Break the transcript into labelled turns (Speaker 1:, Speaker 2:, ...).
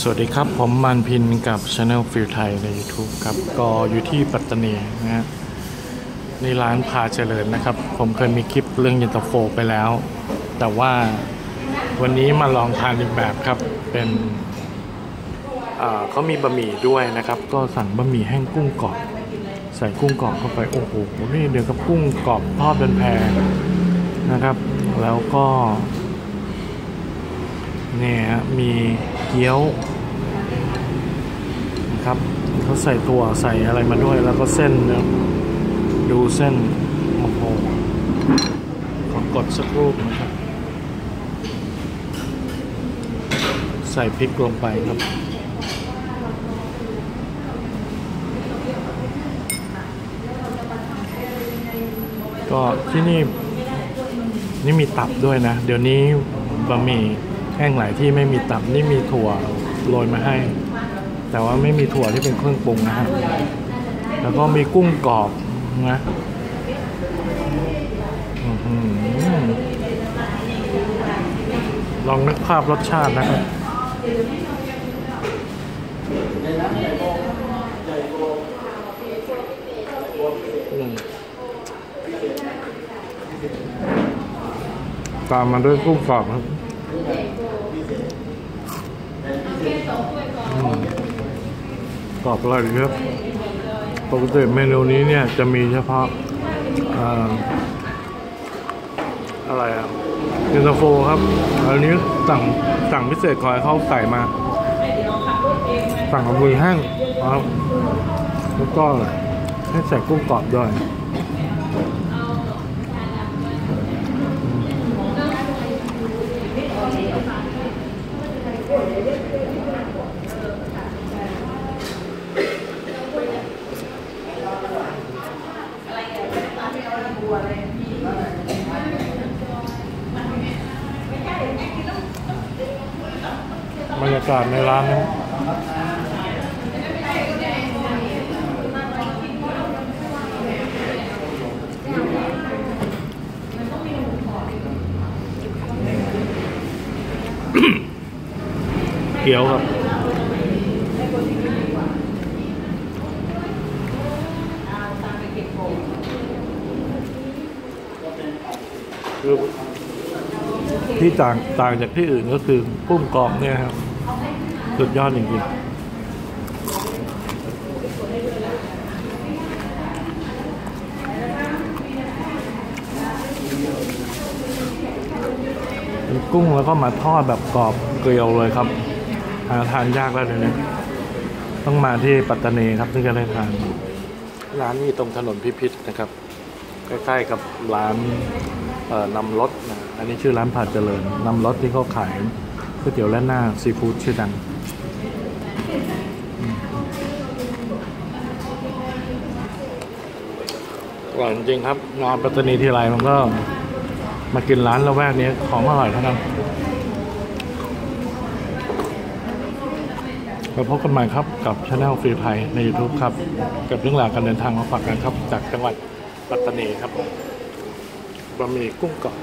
Speaker 1: สวัสดีครับ ผมมันพินกับ Channel ฟิลไทยใน YouTube ครับ ก็อยู่ที่ปัตตานีนะฮะในร้านพาเจริญนะครับ ผมเคยมีคลิปเรื่องเย็นตาโฟไปแล้ว แต่ว่าวันนี้มาลองทานอีกแบบครับ เป็นเขามีบะหมี่ด้วยนะครับ ก็สั่งบะหมี่แห้งกุ้งกรอบ ใส่กุ้งกรอบเข้าไป โอ้โห นี่เดี๋ยวกับกุ้งกรอบทอดเป็นแพรนะครับ แล้วก็ เนี่ยฮะมีเกี๊ยวนะครับเขาใส่ตัวใส่อะไรมาด้วยแล้วก็เส้นนะดูเส้นโอ้โหขอกดสักรูปนะครับ ใส่พริกลงไปครับก็ที่นี่นี่มีตับด้วยนะ เดี๋ยวนี้บะหมี่ แห้งหลายที่ไม่มีตับนี่มีถั่วโรยมาให้ แต่ว่าไม่มีถั่วที่เป็นเครื่องปรุงนะฮะแล้วก็มีกุ้งกรอบนะลองนึกภาพรสชาตินะครับตามมาด้วยกุ้งกรอบครับ กรอบอร่อยครับปกติเมนูนี้เนี่ยจะมีเฉพาะอ่อะไรอะเย็นตาโฟครับ อันนี้สั่งสั่งพิเศษขอให้เขาใส่มา สั่งกับมือแห้งครับแล้วก็ให้ใส่กุ้งกรอบด้วย บรรยากาศในร้านนะเกี๊ยวครับ คือที่ต่างต่างจากที่อื่นก็คือกุ้งกรอบเนี่ยครับ สุดยอดจริงๆเป็นกุ้งแล้วก็มาทอดแบบกรอบเกลียวเลยครับหาทานยากแล้วเดี๋ยต้องมาที่ปัตตานีครับถึงจะได้ทานร้านนี้ตรงถนนพิพิธนะครับ ใกล้ๆกับร้านนำรถนะอันนี้ชื่อร้านผาดเจริญนำรถที่เขาขายก๋วยเตี๋ยวและหน้าซีฟู้ดชื่อดังอร่อยจริงครับนอนปัตตานีทีไรมันก็มากินร้านละแวกนี้ของอร่อยเท่านั้นไปพบกันใหม่ครับกับช anel ฟรีไทยใน YouTube ครับ กับเรื่องราวการเดินทางมาฝากกันครับจากจังหวัด ปัตตานีครับผมบะหมี่กุ้งกรอบ